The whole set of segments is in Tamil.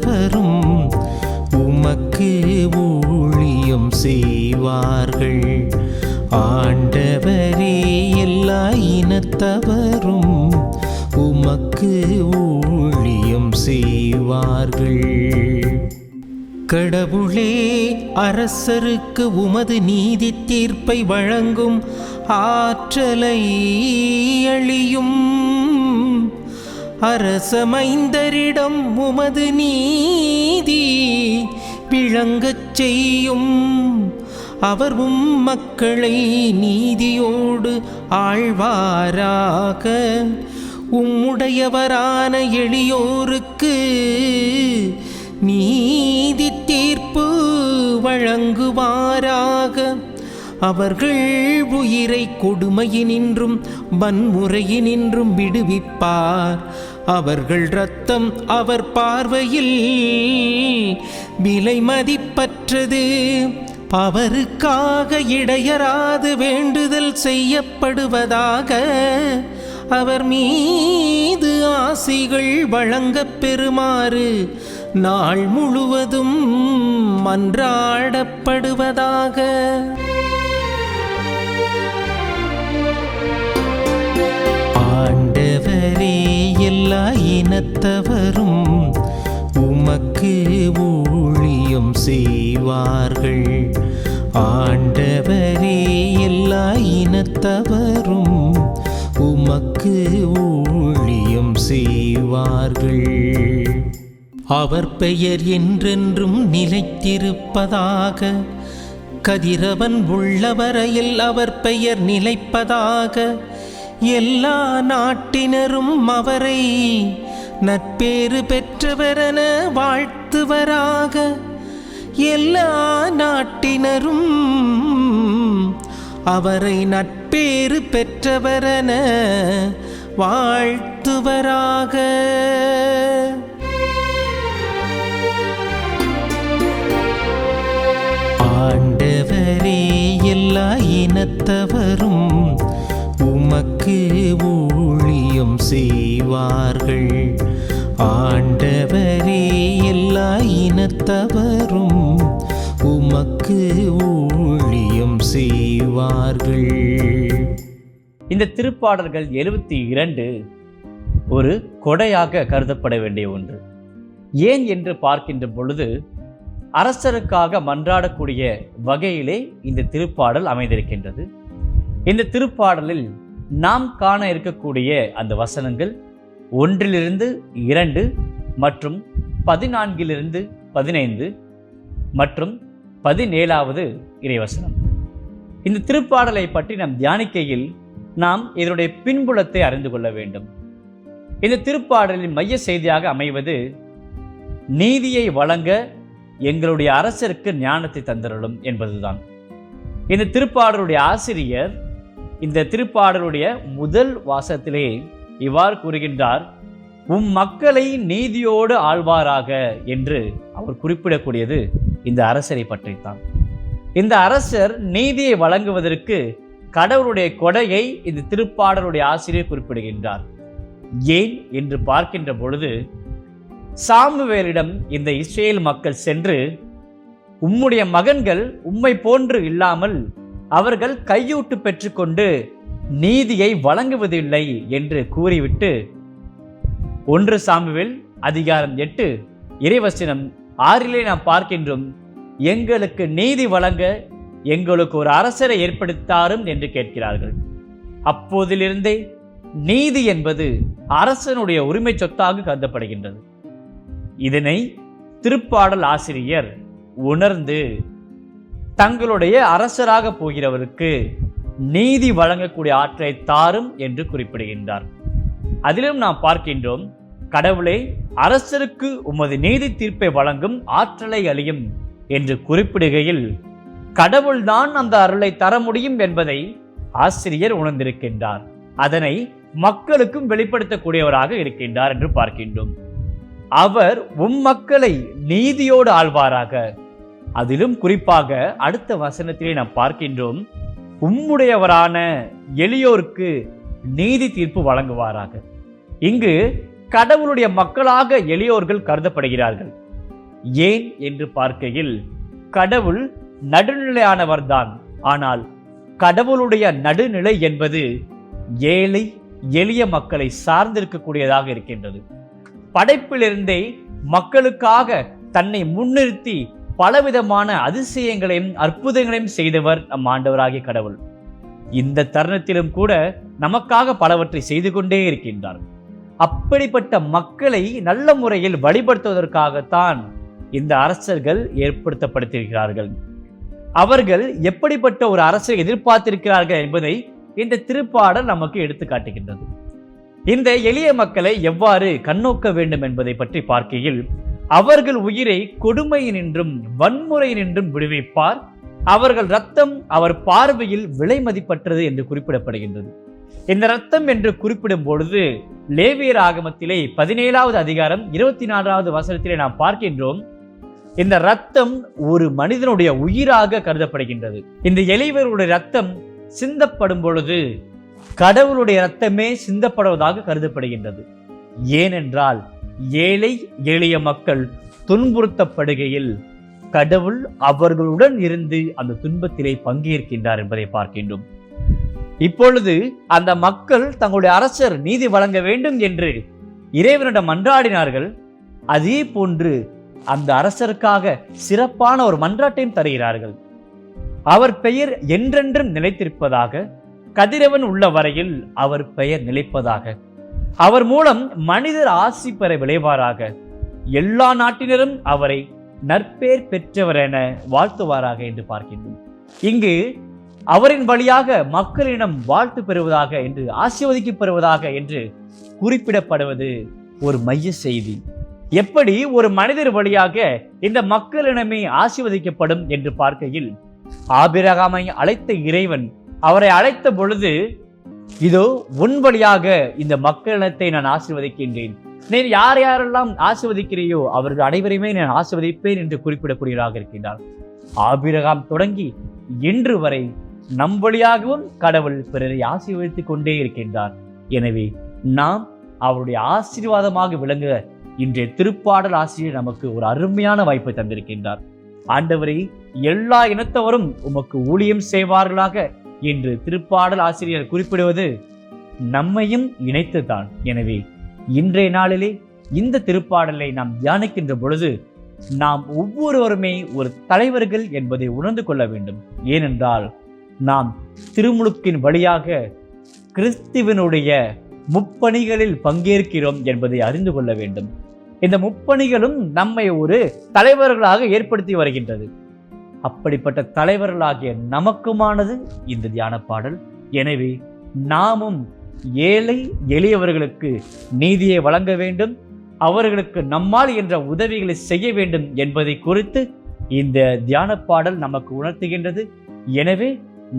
இனத்தவரும் உமக்கு ஊழியம் செய்வார்கள். ஆண்டவரே எல்லா இனத்தவரும் உமக்கு ஊழியம் செய்வார்கள். கடவுளே அரசருக்கு உமது நீதி தீர்ப்பை வழங்கும் ஆற்றலை அழியும். அரசமைந்தரிடம் உமது நீதி விளங்கச் செய்யும். அவர் உம் மக்களை நீதியோடு ஆழ்வாராக. உம்முடையவரான எளியோருக்கு நீதி தீர்ப்பு வழங்குவாராக. அவர்கள் உயிரை கொடுமையினின்றும் வன்முறையினின்றும் விடுவிப்பார். அவர்கள் இரத்தம் அவர் பார்வையில் விலை மதிப்பற்றது. அவருக்காக இடையராது வேண்டுதல் செய்யப்படுவதாக அவர் மீது ஆசிகள் வழங்கப் பெறுமாறு நாள் முழுவதும் மன்றாடப்படுவதாக எல்லா இனத்தவரும் உமக்கு ஊழியம் செய்வார்கள். ஆண்டவரே எல்லா இனத்தவரும் உமக்கு ஊழியம் செய்வார்கள். அவர் பெயர் என்றென்றும் நிலைத்திருப்பதாக கதிரவன் உள்ளவரையில் அவர் பெயர் நிலைப்பதாக எல்லா நாட்டினரும் அவரை நட்பேறு பெற்றவரென வாழ்த்துவராக. எல்லா நாட்டினரும் அவரை நட்பேறு பெற்றவரென வாழ்த்துவராக. ஆண்டவரே எல்லா இனத்தவரும் உமக்கு ஊழியம் செய்வார்கள். ஆண்டவரே எல்லா இனத்தவரும் உமக்கு ஊழியம் செய்வார்கள். இந்த திருப்பாடல்கள் எழுபத்தி இரண்டு ஒரு கொடையாக கருதப்பட வேண்டிய ஒன்று. ஏன் என்று பார்க்கின்ற பொழுது அரசருக்காக மன்றாடக்கூடிய வகையிலே இந்த திருப்பாடல் அமைந்திருக்கின்றது. இந்த திருப்பாடலில் நாம் காண இருக்கக்கூடிய அந்த வசனங்கள் ஒன்றிலிருந்து இரண்டு மற்றும் பதினான்கிலிருந்து பதினைந்து மற்றும் பதினேழாவது இறைவசனம். இந்த திருப்பாடலை பற்றி நாம் தியானிக்கையில் நாம் இதனுடைய பின்புலத்தை அறிந்து கொள்ள வேண்டும். இந்த திருப்பாடலின் மைய செய்தியாக அமைவது நீதியை வழங்க எங்களுடைய அரசருக்கு ஞானத்தை தந்திரலும் என்பதுதான். இந்த திருப்பாடலுடைய ஆசிரியர் இந்த திருப்பாடலுடைய முதல் வாசத்திலே இவ்வாறு கூறுகின்றார் உம் மக்களை நீதியோடு ஆழ்வாராக என்று அவர் குறிப்பிடக்கூடியது இந்த அரசரை பற்றித்தான். இந்த அரசர் நீதியை வழங்குவதற்கு கடவுளுடைய கொடையை இந்த திருப்பாடலுடைய ஆசிரியர் குறிப்பிடுகின்றார். ஏன் என்று பார்க்கின்ற பொழுது சாமுவேலிடம் இந்த இஸ்ரேல் மக்கள் சென்று உம்முடைய மகன்கள் உம்மை போன்று இல்லாமல் அவர்கள் கையூட்டு பெற்றுக்கொண்டு நீதியை வழங்குவதில்லை என்று கூறிவிட்டு ஒன்று சாமுவில் அதிகாரம் எட்டு இறைவசனம் ஆறிலே நாம் பார்க்கின்றோம் எங்களுக்கு நீதி வழங்க எங்களுக்கு ஒரு அரசரை ஏற்படுத்தாரும் என்று கேட்கிறார்கள். அப்போதிலிருந்தே நீதி என்பது அரசனுடைய உரிமை சொத்தாக கருதப்படுகின்றது. இதனை திருப்பாடல் ஆசிரியர் உணர்ந்து தங்களுடைய அரசராக போகிறவருக்கு நீதி வழங்கக்கூடிய ஆற்றை தாரும் என்று குறிப்பிடுகின்றார். அதிலும் நாம் பார்க்கின்றோம் கடவுளே அரசருக்கு உமது நீதி தீர்ப்பை வழங்கும் ஆற்றலை அழியும் என்று குறிப்பிடுகையில் கடவுள்தான் அந்த அருளை தர முடியும் என்பதை ஆசிரியர் உணர்ந்திருக்கின்றார். அதனை மக்களுக்கும் வெளிப்படுத்தக்கூடியவராக இருக்கின்றார் என்று பார்க்கின்றோம். அவர் உம் மக்களை நீதியோடு ஆழ்வாராக அதிலும் குறிப்பாக அடுத்த வசனத்திலே நாம் பார்க்கின்றோம் உம்முடையவரான எளியோருக்கு நீதி தீர்ப்பு வழங்குவாராக. இங்கு கடவுளுடைய மக்களாக எளியோர்கள் கருதப்படுகிறார்கள். ஏன் என்று பார்க்கையில் கடவுள் நடுநிலையானவர்தான் ஆனால் கடவுளுடைய நடுநிலை என்பது ஏழை எளிய மக்களை சார்ந்திருக்கக்கூடியதாக இருக்கின்றது. படைப்பிலிருந்தே மக்களுக்காக தன்னை முன்னிறுத்தி பலவிதமான அதிசயங்களையும் அற்புதங்களையும் செய்தவர் நம் ஆண்டவராகிய கடவுள். இந்த தருணத்திலும் கூட நமக்காக பலவற்றை செய்து கொண்டே இருக்கின்றார். அப்படிப்பட்ட மக்களை நல்ல முறையில் வழிபடுத்துவதற்காகத்தான் இந்த அரசர்கள் ஏற்படுத்தப்படுத்தியிருக்கிறார்கள். அவர்கள் எப்படிப்பட்ட ஒரு அரசை எதிர்பார்த்திருக்கிறார்கள் என்பதை இந்த திருப்பாடல் நமக்கு எடுத்து காட்டுகின்றது. இந்த எளிய மக்களை எவ்வாறு கண்ணோக்க வேண்டும் என்பதை பற்றி பார்க்கையில் அவர்கள் உயிரை கொடுமையினின்றும் வன்முறையினின்றும் விடுவிப்பார். அவர்கள் ரத்தம் அவர் பார்வையில் விலை மதிப்பற்றது என்று குறிப்பிடப்படுகின்றது. இந்த ரத்தம் என்று குறிப்பிடும் பொழுது லேவியர் ஆகமத்திலே பதினேழாவது அதிகாரம் இருபத்தி நான்காவது வசனத்திலே நாம் பார்க்கின்றோம். இந்த ரத்தம் ஒரு மனிதனுடைய உயிராக கருதப்படுகின்றது. இந்த எளியவருடைய ரத்தம் சிந்தப்படும் பொழுது கடவுளுடைய ரத்தமே சிந்தப்படுவதாக கருதப்படுகின்றது. ஏனென்றால் ஏழை எளிய மக்கள் துன்புறுத்தப்படுகையில் கடவுள் அவர்களுடன் இருந்து அந்த துன்பத்திலே பங்கேற்கின்றார் என்பதை பார்க்கின்றோம். இப்பொழுது அந்த மக்கள் தங்களுடைய அரசர் நீதி வழங்க வேண்டும் என்று இறைவனிடம் மன்றாடினார்கள். அதே போன்று அந்த அரசருக்காக சிறப்பான ஒரு மன்றாட்டையும் தருகிறார்கள். அவர் பெயர் என்றென்றும் நிலைத்திருப்பதாக கதிரவன் உள்ள வரையில் அவர் பெயர் நிலைப்பதாக அவர் மூலம் மனிதர் ஆசி பெற விளைவாராக. எல்லா நாட்டினரும் அவரை நற்பேர் பெற்றவர் என வாழ்த்துவாராக என்று பார்க்கின்றோம். இங்கு அவரின் வழியாக மக்களிடம் வாழ்த்து பெறுவதாக என்று ஆசிர்வதிக்கப்படுவதாக என்று குறிப்பிடப்படுவது ஒரு மைய செய்தி. எப்படி ஒரு மனிதர் வழியாக இந்த மக்களிடமே ஆசிர்வதிக்கப்படும் என்று பார்க்கையில் ஆபிரகாமை அழைத்த இறைவன் அவரை அழைத்த பொழுது இதோ உன் வழியாக இந்த மக்களினத்தை நான் ஆசிர்வதிக்கின்றேன். நீ யார் யாரெல்லாம் ஆசீர்வதிக்கிறையோ அவர்கள் அனைவரையுமே நான் ஆசிர்வதிப்பேன் என்று குறிப்பிடக்கூடியவராக இருக்கின்றார். ஆபிரகாம் தொடங்கி இன்று வரை நம் வழியாகவும் கடவுள் பிறரை ஆசீர்வதித்துக் கொண்டே இருக்கின்றார். எனவே நாம் அவருடைய ஆசீர்வாதமாக விளங்க இன்றைய திருப்பாடல் ஆசிரியர் நமக்கு ஒரு அருமையான வாய்ப்பை தந்திருக்கின்றார். ஆண்டவரை எல்லா இனத்தவரும் உமக்கு ஊழியம் செய்வார்களாக. என்று திருப்பாடல் ஆசிரியர் குறிப்பிடுவது நம்மையும் இணைத்துதான் எனவே இன்றைய நாளிலே இந்த திருப்பாடலை நாம் தியானிக்கின்ற பொழுது நாம் ஒவ்வொருவருமே ஒரு தலைவர்கள் என்பதை உணர்ந்து கொள்ள வேண்டும். ஏனென்றால் நாம் திருமுழுக்கின் வழியாக கிறிஸ்துவனுடைய முப்பணிகளில் பங்கேற்கிறோம் என்பதை அறிந்து கொள்ள வேண்டும். இந்த முப்பணிகளும் நம்மை ஒரு தலைவர்களாக ஏற்படுத்தி வருகின்றது. அப்படிப்பட்ட தலைவர்களாகிய நமக்குமானது இந்த தியான பாடல் எனவே நாமும் ஏழை எளியவர்களுக்கு நீதியை வழங்க வேண்டும் அவர்களுக்கு நம்மால் என்ற உதவிகளை செய்ய வேண்டும் என்பதை குறித்து இந்த தியான பாடல் நமக்கு உணர்த்துகின்றது. எனவே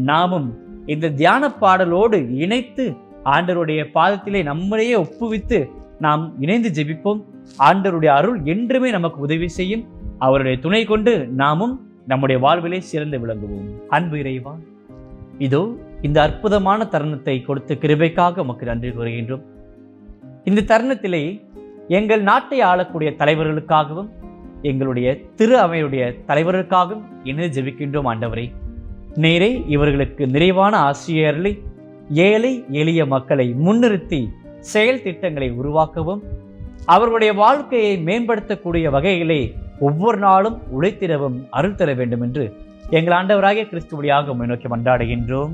நாமும் இந்த தியான பாடலோடு இணைத்து ஆண்டவருடைய பாதத்திலே நம்மளையே ஒப்புவித்து நாம் இணைந்து ஜெபிப்போம். ஆண்டருடைய அருள் என்றுமே நமக்கு உதவி செய்யும். அவருடைய துணை கொண்டு நாமும் நம்முடைய வாழ்விலே சிறந்து விளங்குவோம். அன்பு இறைவா இதோ இந்த அற்புதமான தருணத்தை கொடுத்த கிருபைக்காக உமக்கு நன்றி கூறுகின்றோம். இந்த தருணத்திலே எங்கள் நாட்டை ஆளக்கூடிய தலைவர்களுக்காகவும் எங்களுடைய திரு அவையுடைய தலைவர்களுக்காகவும் இணைந்து ஜெபிக்கின்றோம் ஆண்டவரை. நேரே இவர்களுக்கு நிறைவான ஆசிரியர்களை ஏழை எளிய மக்களை முன்னிறுத்தி செயல் திட்டங்களை உருவாக்கவும் அவர்களுடைய வாழ்க்கையை மேம்படுத்தக்கூடிய வகையிலே ஒவ்வொரு நாளும் உழைத்திடவும் அருள் தர வேண்டும் என்று எங்கள் ஆண்டவராகிய கிறிஸ்துவடியாக நோக்கி மன்றாடுகின்றோம்.